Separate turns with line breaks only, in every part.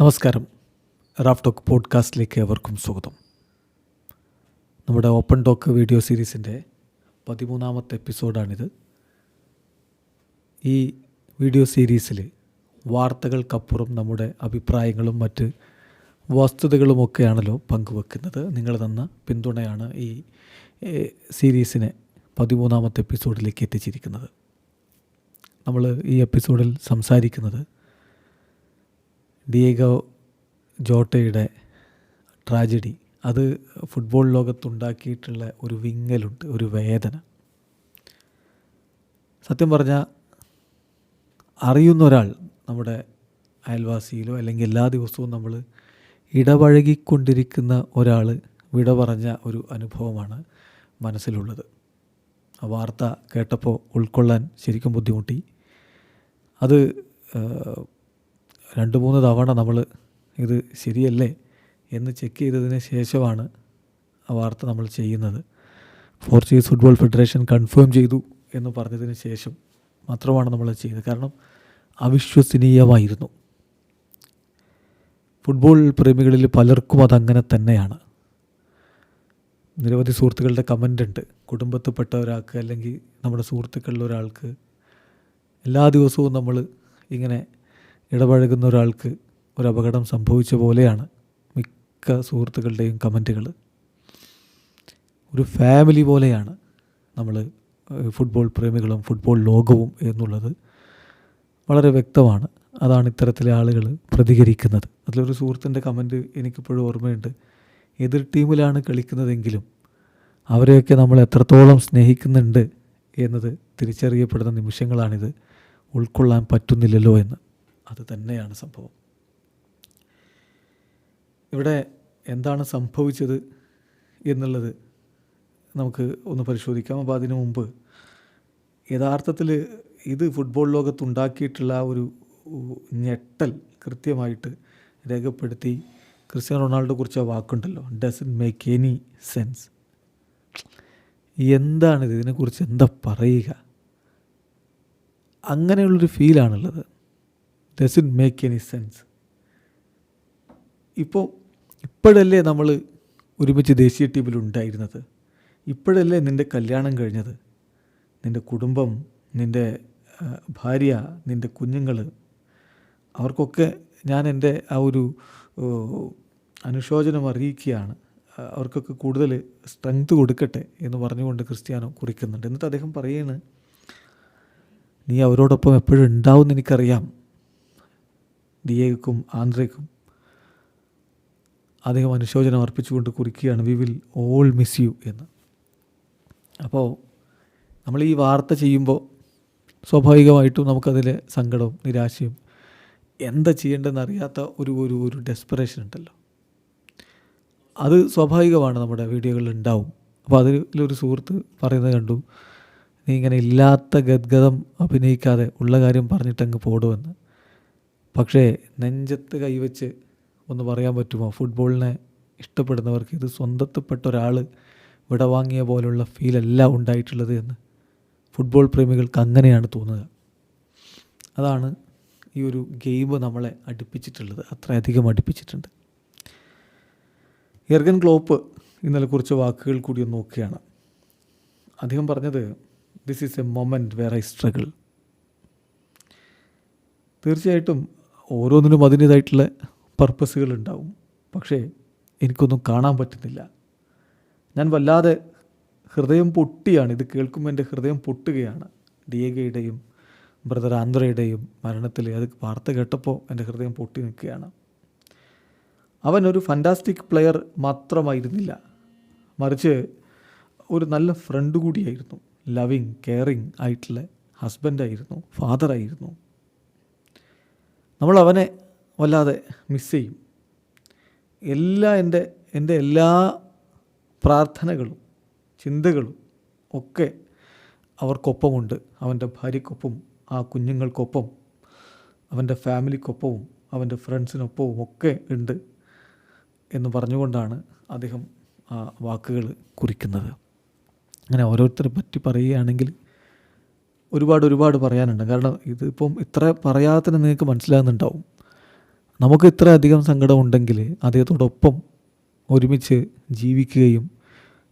നമസ്കാരം. Raf talk പോഡ്കാസ്റ്റിലേക്ക് ഏവർക്കും സ്വാഗതം. നമ്മുടെ ഓപ്പൺ ടോക്ക് വീഡിയോ സീരീസിന്റെ പതിമൂന്നാമത്തെ എപ്പിസോഡാണിത്. ഈ വീഡിയോ സീരീസിൽ വാർത്തകൾക്കപ്പുറം നമ്മുടെ അഭിപ്രായങ്ങളും മറ്റ് വസ്തുതകളുമൊക്കെയാണല്ലോ പങ്കുവെക്കുന്നത്. നിങ്ങൾ തന്ന പിന്തുണയാണ് ഈ സീരീസിനെ പതിമൂന്നാമത്തെ എപ്പിസോഡിലേക്ക് എത്തിച്ചിരിക്കുന്നത്. നമ്മൾ ഈ എപ്പിസോഡിൽ സംസാരിക്കുന്നത് ഡിയേഗോ ജോട്ടയുടെ ട്രാജഡി. അത് ഫുട്ബോൾ ലോകത്തുണ്ടാക്കിയിട്ടുള്ള ഒരു വിങ്ങലുണ്ട് ഒരു വേദന. സത്യം പറഞ്ഞാൽ അറിയുന്ന ഒരാൾ നമ്മുടെ അയൽവാസിയിലോ അല്ലെങ്കിൽ എല്ലാ ദിവസവും നമ്മൾ ഇടപഴകിക്കൊണ്ടിരിക്കുന്ന ഒരാൾ വിട പറഞ്ഞ ഒരു അനുഭവമാണ് മനസ്സിലുള്ളത്. ആ വാർത്ത കേട്ടപ്പോൾ ഉൾക്കൊള്ളാൻ ശരിക്കും ബുദ്ധിമുട്ടി. അത് രണ്ട് മൂന്ന് തവണ നമ്മൾ ഇത് ശരിയല്ലേ എന്ന് ചെക്ക് ചെയ്തതിന് ശേഷമാണ് ആ വാർത്ത നമ്മൾ ചെയ്യുന്നത്. പോർച്ചുഗീസ് ഫുട്ബോൾ ഫെഡറേഷൻ കൺഫേം ചെയ്തു എന്ന് പറഞ്ഞതിന് ശേഷം മാത്രമാണ് നമ്മൾ ചെയ്തത്. കാരണം അവിശ്വസനീയമായിരുന്നു. ഫുട്ബോൾ പ്രേമികളിൽ പലർക്കും അതങ്ങനെ തന്നെയാണ്. നിരവധി സുഹൃത്തുക്കളുടെ കമന്റ് ഉണ്ട്. കുടുംബത്തിൽപ്പെട്ട ഒരാൾക്ക് അല്ലെങ്കിൽ നമ്മുടെ സുഹൃത്തുക്കളിൽ ഒരാൾക്ക് എല്ലാ ദിവസവും നമ്മൾ ഇങ്ങനെ ഇടപഴകുന്ന ഒരാൾക്ക് ഒരു അപകടം സംഭവിച്ച പോലെയാണ് മിക്ക സുഹൃത്തുക്കളുടെയും കമന്റുകൾ. ഒരു ഫാമിലി പോലെയാണ് നമ്മൾ ഫുട്ബോൾ പ്രേമികളും ഫുട്ബോൾ ലോകവും എന്നുള്ളത് വളരെ വ്യക്തമാണ്. അതാണ് ഇത്തരത്തിലെ ആളുകൾ പ്രതികരിക്കുന്നത്. അതിലൊരു സുഹൃത്തിന്റെ കമന്റ് എനിക്കിപ്പോഴും ഓർമ്മയുണ്ട്. എതിർ ടീമിലാണ് കളിക്കുന്നതെങ്കിലും അവരെയൊക്കെ നമ്മൾ എത്രത്തോളം സ്നേഹിക്കുന്നുണ്ട് എന്നത് തിരിച്ചറിയപ്പെടുന്ന നിമിഷങ്ങളാണിത്. ഉൾക്കൊള്ളാൻ പറ്റുന്നില്ലല്ലോ എന്ന്. അത് തന്നെയാണ് സംഭവം. ഇവിടെ എന്താണ് സംഭവിച്ചത് എന്നുള്ളത് നമുക്ക് ഒന്ന് പരിശോധിക്കാം. അപ്പോൾ അതിനു മുമ്പ് യഥാർത്ഥത്തിൽ ഇത് ഫുട്ബോൾ ലോകത്തുണ്ടാക്കിയിട്ടുള്ള ഒരു ഞെട്ടൽ കൃത്യമായിട്ട് രേഖപ്പെടുത്തി ക്രിസ്ത്യാനോ റൊണാൾഡോ കുറിച്ച് ആ വാക്കുണ്ടല്ലോ. ഡസൻ മേക്ക് എനി സെൻസ് എന്താണിത്? ഇതിനെക്കുറിച്ച് എന്താ പറയുക? അങ്ങനെയുള്ളൊരു ഫീലാണുള്ളത് ഡസൻ മേക്ക് എനി സെൻസ് ഇപ്പോൾ ഇപ്പോഴല്ലേ നമ്മൾ ഒരുമിച്ച് ദേശീയ ടീമിൽ ഉണ്ടായിരുന്നത്? ഇപ്പോഴല്ലേ നിന്റെ കല്യാണം കഴിഞ്ഞത്? നിന്റെ കുടുംബം നിന്റെ ഭാര്യ നിന്റെ കുഞ്ഞുങ്ങൾ അവർക്കൊക്കെ ഞാൻ എന്റെ ആ ഒരു അനുശോചനം അറിയിക്കുകയാണ്. അവർക്കൊക്കെ കൂടുതൽ സ്ട്രെങ്ത് കൊടുക്കട്ടെ എന്ന് പറഞ്ഞുകൊണ്ട് ക്രിസ്ത്യാനോ കുറിക്കുന്നുണ്ട്. എന്നിട്ട് അദ്ദേഹം പറയുന്നത് നീ അവരോടൊപ്പം എപ്പോഴും ഉണ്ടാവും എനിക്കറിയാം. ഡിയേക്കും ആന്ധ്രയ്ക്കും അദ്ദേഹം അനുശോചനം അർപ്പിച്ചുകൊണ്ട് കുറിക്കുകയാണ് we will all miss you എന്ന്. അപ്പോൾ നമ്മൾ ഈ വാർത്ത ചെയ്യുമ്പോൾ സ്വാഭാവികമായിട്ടും നമുക്കതിലെ സങ്കടവും നിരാശയും എന്താ ചെയ്യേണ്ടതെന്ന് അറിയാത്ത ഒരു ഒരു ഒരു ഡെസ്പറേഷൻ ഉണ്ടല്ലോ. അത് സ്വാഭാവികമാണ് നമ്മുടെ വീഡിയോകളിൽ ഉണ്ടാവും. അപ്പോൾ അതിലൊരു സുഹൃത്ത് പറയുന്നത് കണ്ടു നീ ഇങ്ങനെ ഇല്ലാത്ത ഗദ്ഗതം അഭിനയിക്കാതെ ഉള്ള കാര്യം പറഞ്ഞിട്ടങ്ങ് പോടുമെന്ന് പക്ഷേ നെഞ്ചത്ത് കൈവച്ച് ഒന്ന് പറയാൻ പറ്റുമോ? ഫുട്ബോളിനെ ഇഷ്ടപ്പെടുന്നവർക്ക് ഇത് സ്വന്തത്തിൽപ്പെട്ട ഒരാൾ വിടവാങ്ങിയ പോലുള്ള ഫീലല്ല ഉണ്ടായിട്ടുള്ളത് എന്ന് ഫുട്ബോൾ പ്രേമികൾക്ക് അങ്ങനെയാണ് തോന്നുക. അതാണ് ഈ ഒരു ഗെയിം നമ്മളെ അടുപ്പിച്ചിട്ടുള്ളത്. അത്രയധികം അടുപ്പിച്ചിട്ടുണ്ട്. എർഗൻ ക്ലോപ്പ് ഇന്നലെ കുറച്ച് വാക്കുകൾ കൂടി ഒന്ന് നോക്കുകയാണ്. അദ്ദേഹം പറഞ്ഞത് this is a moment where I struggle തീർച്ചയായിട്ടും ഓരോന്നിനും അതിന്റേതായിട്ടുള്ള പർപ്പസുകൾ ഉണ്ടാവും പക്ഷേ എനിക്കൊന്നും കാണാൻ പറ്റുന്നില്ല. ഞാൻ വല്ലാതെ ഹൃദയം പൊട്ടിയാണ്. ഇത് കേൾക്കുമ്പോൾ എന്റെ ഹൃദയം പൊട്ടുകയാണ്. ഡിയേഗയുടെയും ബ്രദർ ആന്ധ്രയുടെയും മരണത്തിൽ അത് വാർത്ത കേട്ടപ്പോൾ എന്റെ ഹൃദയം പൊട്ടി നിൽക്കുകയാണ്. അവൻ ഒരു ഫന്റാസ്റ്റിക് പ്ലെയർ മാത്രമായിരുന്നില്ല. മറിച്ച് ഒരു നല്ല ഫ്രണ്ട് കൂടിയായിരുന്നു. ലവിങ് കെയറിങ് ആയിട്ടുള്ള ഹസ്ബൻഡായിരുന്നു ഫാദറായിരുന്നു നമ്മൾ അവനെ വല്ലാതെ മിസ് ചെയ്യും. എല്ലാ എന്റെ എന്റെ എല്ലാ പ്രാർത്ഥനകളും ചിന്തകളും ഒക്കെ അവർക്കൊപ്പമുണ്ട്. അവന്റെ ഭാര്യയ്ക്കൊപ്പം ആ കുഞ്ഞുങ്ങൾക്കൊപ്പം അവന്റെ ഫാമിലിക്കൊപ്പവും അവന്റെ ഫ്രണ്ട്സിനൊപ്പവും ഒക്കെ ഉണ്ട് എന്ന് പറഞ്ഞുകൊണ്ടാണ് അദ്ദേഹം ആ വാക്കുകൾ കുറിക്കുന്നത്. അങ്ങനെ ഓരോരുത്തരെ പറ്റി പറയുകയാണെങ്കിൽ ഒരുപാട് ഒരുപാട് പറയാനുണ്ട്. കാരണം ഇതിപ്പം ഇത്ര പറയാതെ തന്നെ നിങ്ങൾക്ക് മനസ്സിലാകുന്നുണ്ടാവും. നമുക്ക് ഇത്ര അധികം സങ്കടമുണ്ടെങ്കിൽ അദ്ദേഹത്തോടൊപ്പം ഒരുമിച്ച് ജീവിക്കുകയും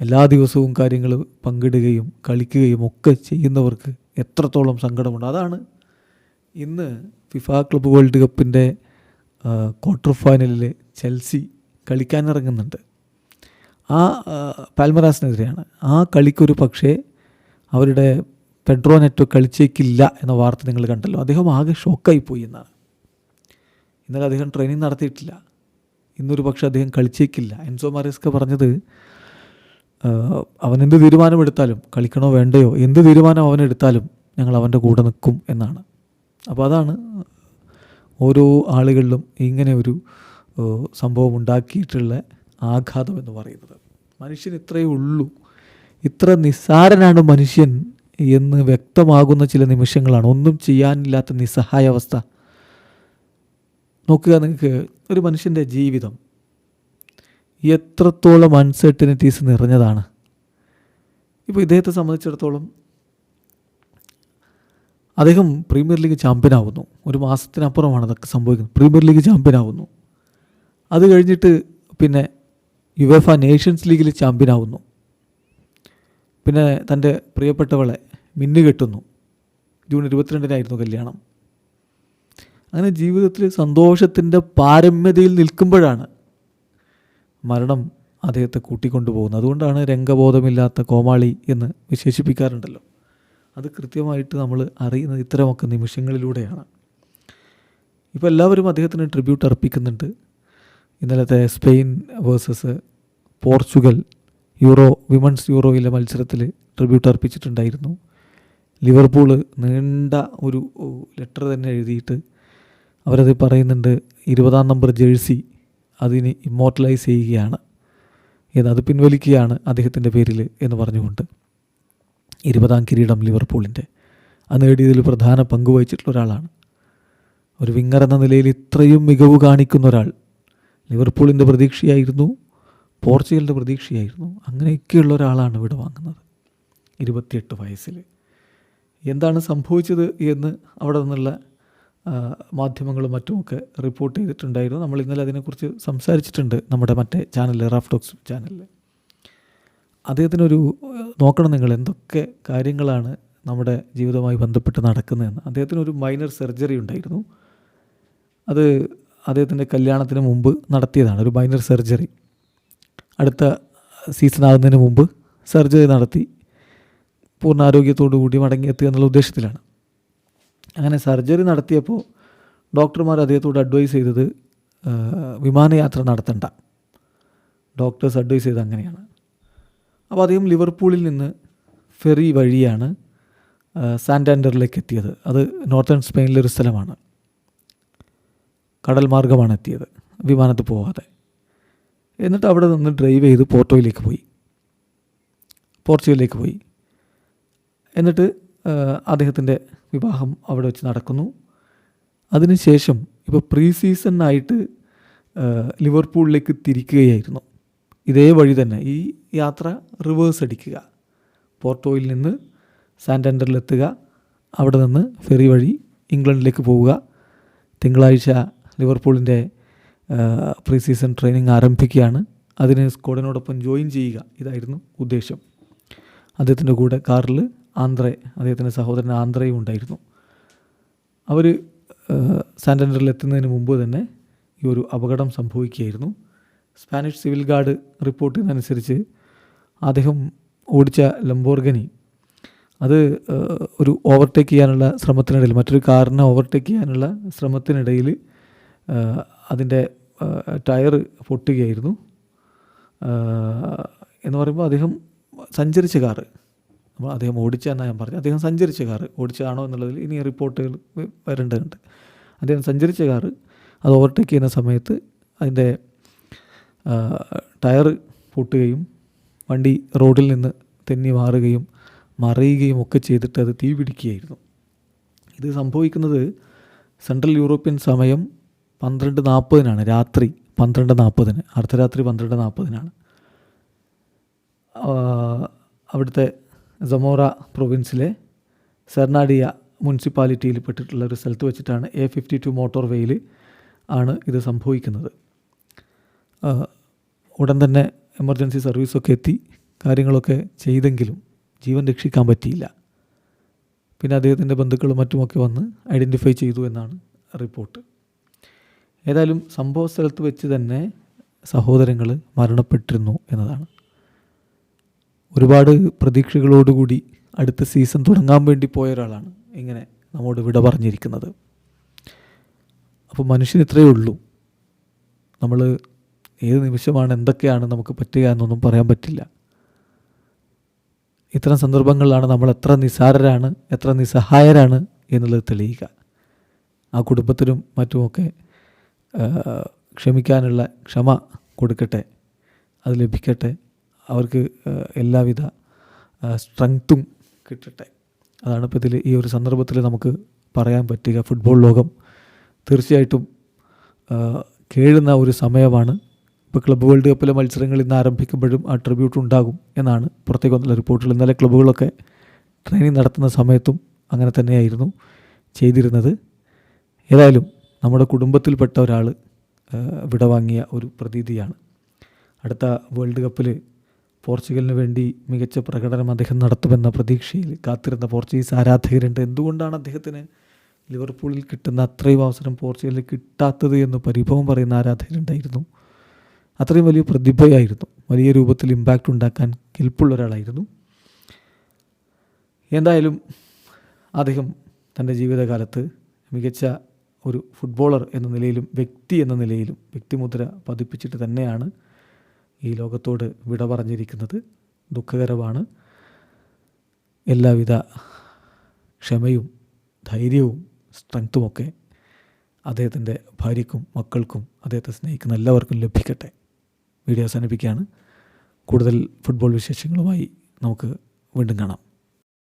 എല്ലാ ദിവസവും കാര്യങ്ങൾ പങ്കിടുകയും കളിക്കുകയും ഒക്കെ ചെയ്യുന്നവർക്ക് എത്രത്തോളം സങ്കടമുണ്ട്. അതാണ് ഇന്ന് ഫിഫ ക്ലബ് വേൾഡ് കപ്പിന്റെ ക്വാർട്ടർ ഫൈനലിൽ ചെൽസി കളിക്കാനിറങ്ങുന്നുണ്ട് ആ, പാൽമറാസിനെതിരെയാണ്. ആ കളിക്കൊരു പക്ഷേ അവരുടെ പെഡ്രോ നെറ്റോ കളിച്ചേക്കില്ല എന്ന വാർത്ത നിങ്ങൾ കണ്ടല്ലോ. അദ്ദേഹം ആകെ ഷോക്കായി പോയി എന്നാണ്. ഇന്നലെ അദ്ദേഹം ട്രെയിനിങ് നടത്തിയിട്ടില്ല. ഇന്നൊരു പക്ഷേ അദ്ദേഹം കളിച്ചേക്കില്ല. എൻസോ മാരിസ്ക പറഞ്ഞത് അവൻ എന്ത് തീരുമാനമെടുത്താലും കളിക്കണോ വേണ്ടയോ എന്ത് തീരുമാനം അവൻ എടുത്താലും ഞങ്ങൾ അവന്റെ കൂടെ നിൽക്കും എന്നാണ്. അപ്പോൾ അതാണ് ഓരോ ആളുകളിലും ഇങ്ങനെ ഒരു സംഭവം ഉണ്ടാക്കിയിട്ടുള്ള ആഘാതം എന്ന് പറയുന്നത്. മനുഷ്യൻ ഇത്രയേ ഉള്ളൂ. ഇത്ര നിസ്സാരനാണ് മനുഷ്യൻ. എന്ന് വ്യക്തമാകുന്ന ചില നിമിഷങ്ങളാണ്. ഒന്നും ചെയ്യാനില്ലാത്ത നിസ്സഹായ അവസ്ഥ നോക്കുക നിങ്ങൾക്ക് ഒരു മനുഷ്യന്റെ ജീവിതം എത്രത്തോളം അൺസർട്ടനിറ്റീസ് നിറഞ്ഞതാണ്. ഇപ്പോൾ ഇദ്ദേഹത്തെ സംബന്ധിച്ചിടത്തോളം അദ്ദേഹം പ്രീമിയർ ലീഗ് ചാമ്പ്യൻ ആവുന്നു. ഒരു മാസത്തിനപ്പുറമാണ് അതൊക്കെ സംഭവിക്കുന്നത്. പ്രീമിയർ ലീഗ് ചാമ്പ്യൻ ആവുന്നു. അത് കഴിഞ്ഞിട്ട് പിന്നെ യുവേഫ നേഷൻസ് ലീഗിൽ ചാമ്പ്യൻ ആവുന്നു. പിന്നെ തന്റെ പ്രിയപ്പെട്ടവളെ മിന്നുകെട്ടുന്നു ജൂൺ ഇരുപത്തിരണ്ടിനായിരുന്നു കല്യാണം. അങ്ങനെ ജീവിതത്തിൽ സന്തോഷത്തിന്റെ പാരമ്യതയിൽ നിൽക്കുമ്പോഴാണ് മരണം അദ്ദേഹത്തെ കൂട്ടിക്കൊണ്ടുപോകുന്നത്. അതുകൊണ്ടാണ് രംഗബോധമില്ലാത്ത കോമാളി എന്ന് വിശേഷിപ്പിക്കാറുണ്ടല്ലോ. അത് കൃത്യമായിട്ട് നമ്മൾ അറിയുന്നത് ഇത്തരമൊക്കെ നിമിഷങ്ങളിലൂടെയാണ്. ഇപ്പോൾ എല്ലാവരും അദ്ദേഹത്തിന് ട്രിബ്യൂട്ട് അർപ്പിക്കുന്നുണ്ട്. ഇന്നലത്തെ Spain versus Portugal Euro women's യൂറോയിലെ മത്സരത്തിൽ ട്രിബ്യൂട്ട് അർപ്പിച്ചിട്ടുണ്ടായിരുന്നു. ലിവർപൂൾ നീണ്ട ഒരു ലെറ്റർ തന്നെ എഴുതിയിട്ട് അവരത് പറയുന്നുണ്ട് ഇരുപതാം നമ്പർ ജേഴ്സി അതിന് ഇമ്മോർട്ടലൈസ് ചെയ്യുകയാണ് ഏത് അത് പിൻവലിക്കുകയാണ് അദ്ദേഹത്തിന്റെ പേരിൽ എന്ന് പറഞ്ഞുകൊണ്ട് ഇരുപതാം കിരീടം ലിവർപൂളിന്റെ. അത് നേടിയതിൽ പ്രധാന പങ്ക് വഹിച്ചിട്ടുള്ള ഒരാളാണ്. ഒരു വിങ്ങർ എന്ന നിലയിൽ ഇത്രയും മികവ് കാണിക്കുന്ന ഒരാൾ ലിവർപൂളിന്റെ പ്രതീക്ഷയായിരുന്നു പോർച്ചുഗലിന്റെ പ്രതീക്ഷയായിരുന്നു. അങ്ങനെയൊക്കെയുള്ള ഒരാളാണ് ഇവിടെ വാങ്ങുന്നത്. ഇരുപത്തിയെട്ട് വയസ്സിൽ. എന്താണ് സംഭവിച്ചത് എന്ന് അവിടെ നിന്നുള്ള മാധ്യമങ്ങളും മറ്റുമൊക്കെ റിപ്പോർട്ട് ചെയ്തിട്ടുണ്ടായിരുന്നു. നമ്മൾ ഇന്നലെ അതിനെക്കുറിച്ച് സംസാരിച്ചിട്ടുണ്ട് നമ്മുടെ മറ്റേ ചാനലിൽ ടോക്സ് ചാനലിൽ അദ്ദേഹത്തിനൊരു നോക്കണം നിങ്ങൾ എന്തൊക്കെ കാര്യങ്ങളാണ് നമ്മുടെ ജീവിതവുമായി ബന്ധപ്പെട്ട് നടക്കുന്നതെന്ന്. അദ്ദേഹത്തിനൊരു മൈനർ സർജറി ഉണ്ടായിരുന്നു. അത് അദ്ദേഹത്തിന്റെ കല്യാണത്തിന് മുമ്പ് നടത്തിയതാണ് ഒരു മൈനർ സർജറി അടുത്ത സീസൺ ആകുന്നതിന് മുമ്പ് സർജറി നടത്തി. പൂർണ കൂടി മടങ്ങിയെത്തുക എന്നുള്ള ഉദ്ദേശത്തിലാണ്. അങ്ങനെ സർജറി നടത്തിയപ്പോൾ ഡോക്ടർമാർ അദ്ദേഹത്തോട് അഡ്വൈസ് ചെയ്തത് വിമാനയാത്ര നടത്തണ്ട. ഡോക്ടേഴ്സ് അഡ്വൈസ് ചെയ്ത് അങ്ങനെയാണ്. അപ്പോൾ അദ്ദേഹം ലിവർപൂളിൽ നിന്ന് ഫെറി വഴിയാണ് സാന്റാൻഡറിലേക്ക് എത്തിയത്. അത് നോർത്തേൺ സ്പെയിനിലെ ഒരു സ്ഥലമാണ്. കടൽ മാർഗമാണ് എത്തിയത് വിമാനത്തിൽ പോകാതെ. എന്നിട്ട് അവിടെ നിന്ന് ഡ്രൈവ് ചെയ്ത് പോർട്ടോയിലേക്ക് പോയി. പോർച്ചുഗലിലേക്ക് പോയി. എന്നിട്ട് അദ്ദേഹത്തിന്റെ വിവാഹം അവിടെ വെച്ച് നടക്കുന്നു. അതിനുശേഷം ഇപ്പോൾ പ്രീ സീസണായിട്ട് ലിവർപൂളിലേക്ക് തിരിക്കുകയായിരുന്നു. ഇതേ വഴി തന്നെ ഈ യാത്ര റിവേഴ്സ് അടിക്കുക. പോർട്ടോയിൽ നിന്ന് സാന്റാൻഡറിലെത്തുക അവിടെ നിന്ന് ഫെറി വഴി ഇംഗ്ലണ്ടിലേക്ക് പോവുക. തിങ്കളാഴ്ച ലിവർപൂളിന്റെ പ്രീ സീസൺ ട്രെയിനിങ് ആരംഭിക്കുകയാണ്. അതിന് സ്ക്വാഡിനോടൊപ്പം ജോയിൻ ചെയ്യുക. ഇതായിരുന്നു ഉദ്ദേശം. അദ്ദേഹത്തിന്റെ കൂടെ കാറിൽ ആന്ധ്രേ അദ്ദേഹത്തിന്റെ സഹോദരൻ ആന്ധ്രയും ഉണ്ടായിരുന്നു. അവർ സാന്റൻഡറിൽ എത്തുന്നതിന് മുമ്പ് തന്നെ ഈ ഒരു അപകടം സംഭവിക്കുകയായിരുന്നു. സ്പാനിഷ് സിവിൽ ഗാർഡ് റിപ്പോർട്ട് ചെയ്യുന്നതനുസരിച്ച് അദ്ദേഹം ഓടിച്ച ലംബോർഗനി അത് ഒരു ഓവർടേക്ക് ചെയ്യാനുള്ള ശ്രമത്തിനിടയിൽ മറ്റൊരു കാറിനെ ഓവർടേക്ക് ചെയ്യാനുള്ള ശ്രമത്തിനിടയിൽ അതിന്റെ ടയർ പൊട്ടുകയായിരുന്നു. എന്ന് പറയുമ്പോൾ അദ്ദേഹം സഞ്ചരിച്ച കാറ് അദ്ദേഹം ഓടിച്ചെന്നാണ് ഞാൻ പറഞ്ഞത്. അദ്ദേഹം സഞ്ചരിച്ച കാറ് ഓടിച്ചതാണോ എന്നുള്ളതിൽ ഇനി റിപ്പോർട്ടുകൾ വരേണ്ടതുണ്ട്. അദ്ദേഹം സഞ്ചരിച്ച കാറ് അത് ഓവർടേക്ക് ചെയ്യുന്ന സമയത്ത് അതിന്റെ ടയർ പൊട്ടുകയും വണ്ടി റോഡിൽ നിന്ന് തെന്നി മാറുകയും മറിയുകയും ഒക്കെ ചെയ്തിട്ട് അത് തീ പിടിക്കുകയായിരുന്നു. ഇത് സംഭവിക്കുന്നത് സെൻട്രൽ യൂറോപ്യൻ സമയം പന്ത്രണ്ട് നാൽപ്പതിനാണ്. രാത്രി പന്ത്രണ്ട് നാൽപ്പതിന് അർദ്ധരാത്രി പന്ത്രണ്ട് നാൽപ്പതിനാണ്. അവിടുത്തെ സമോറ പ്രൊവിൻസിലെ സെർനാഡിയ മുനിസിപ്പാലിറ്റിയിൽ പെട്ടിട്ടുള്ള ഒരു സ്ഥലത്ത് വെച്ചിട്ടാണ് എ ഫിഫ്റ്റി ടു മോട്ടോർ വേയിൽ ആണ് ഇത് സംഭവിക്കുന്നത്. ഉടൻ തന്നെ എമർജൻസി സർവീസൊക്കെ എത്തി കാര്യങ്ങളൊക്കെ ചെയ്തെങ്കിലും ജീവൻ രക്ഷിക്കാൻ പറ്റിയില്ല. പിന്നെ അദ്ദേഹത്തിന്റെ ബന്ധുക്കളും മറ്റുമൊക്കെ വന്ന് ഐഡന്റിഫൈ ചെയ്തു എന്നാണ് റിപ്പോർട്ട്. ഏതായാലും സംഭവ സ്ഥലത്ത് വെച്ച് തന്നെ സഹോദരങ്ങൾ മരണപ്പെട്ടിരുന്നു എന്നതാണ്. ഒരുപാട് പ്രതീക്ഷകളോടുകൂടി അടുത്ത സീസൺ തുടങ്ങാൻ വേണ്ടി പോയ ഒരാളാണ് ഇങ്ങനെ നമ്മോട് വിട പറഞ്ഞിരിക്കുന്നത്. അപ്പോൾ മനുഷ്യൻ ഇത്രയേ ഉള്ളൂ. നമ്മൾ ഏത് നിമിഷമാണ് എന്തൊക്കെയാണ് നമുക്ക് പറ്റുക എന്നൊന്നും പറയാൻ പറ്റില്ല. ഇത്തരം സന്ദർഭങ്ങളിലാണ് നമ്മൾ എത്ര നിസാരരാണ് എത്ര നിസ്സഹായരാണ് എന്നുള്ളത് തെളിയിക്കുക. ആ കുടുംബത്തിനും മറ്റുമൊക്കെ ക്ഷമിക്കാനുള്ള ക്ഷമ കൊടുക്കട്ടെ. അത് ലഭിക്കട്ടെ. അവർക്ക് എല്ലാവിധ സ്ട്രെങ്ത്തും കിട്ടട്ടെ. അതാണ് ഇപ്പോൾ ഇതിൽ ഈ ഒരു സന്ദർഭത്തിൽ നമുക്ക് പറയാൻ പറ്റുക. ഫുട്ബോൾ ലോകം തീർച്ചയായിട്ടും കേഴുന്ന ഒരു സമയമാണ്. ഇപ്പോൾ ക്ലബ്ബ് വേൾഡ് കപ്പിലെ മത്സരങ്ങൾ ഇന്ന് ആരംഭിക്കുമ്പോഴും ആ ട്രിബ്യൂട്ട് ഉണ്ടാകും എന്നാണ് പുറത്തേക്ക് വന്നുള്ള റിപ്പോർട്ടുകൾ ഇന്നലെ ക്ലബ്ബുകളൊക്കെ ട്രെയിനിങ് നടത്തുന്ന സമയത്തും അങ്ങനെ തന്നെയായിരുന്നു ചെയ്തിരുന്നത്. ഏതായാലും നമ്മുടെ കുടുംബത്തിൽപ്പെട്ട ഒരാൾ വിടവാങ്ങിയ ഒരു പ്രതീതിയാണ്. അടുത്ത വേൾഡ് കപ്പിൽ പോർച്ചുഗലിന് വേണ്ടി മികച്ച പ്രകടനം അദ്ദേഹം നടത്തുമെന്ന പ്രതീക്ഷയിൽ കാത്തിരുന്ന പോർച്ചുഗീസ് ആരാധകരുണ്ട്. എന്തുകൊണ്ടാണ് അദ്ദേഹത്തിന് ലിവർപൂളിൽ കിട്ടുന്ന അത്രയും അവസരം പോർച്ചുഗലിൽ കിട്ടാത്തത് എന്ന് പരിഭവം പറയുന്ന ആരാധകരുണ്ടായിരുന്നു? അത്രയും വലിയ പ്രതിഭയായിരുന്നു. വലിയ രൂപത്തിൽ ഇമ്പാക്റ്റ് ഉണ്ടാക്കാൻ കെൽപ്പുള്ള ഒരാളായിരുന്നു. എന്തായാലും അദ്ദേഹം തന്റെ ജീവിതകാലത്ത് മികച്ച ഒരു ഫുട്ബോളർ എന്ന നിലയിലും വ്യക്തി എന്ന നിലയിലും വ്യക്തിമുദ്ര പതിപ്പിച്ചിട്ട് തന്നെയാണ് ഈ ലോകത്തോട് വിട പറഞ്ഞിരിക്കുന്നത് ദുഃഖകരമാണ്. എല്ലാവിധ ക്ഷമയും ധൈര്യവും സ്ട്രെങ്ത്തുമൊക്കെ അദ്ദേഹത്തിന്റെ ഭാര്യയ്ക്കും മക്കൾക്കും അദ്ദേഹത്തെ സ്നേഹിക്കുന്ന എല്ലാവർക്കും ലഭിക്കട്ടെ. വീഡിയോ അവസാനിപ്പിക്കുകയാണ്. കൂടുതൽ ഫുട്ബോൾ വിശേഷങ്ങളുമായി നമുക്ക് വീണ്ടും കാണാം.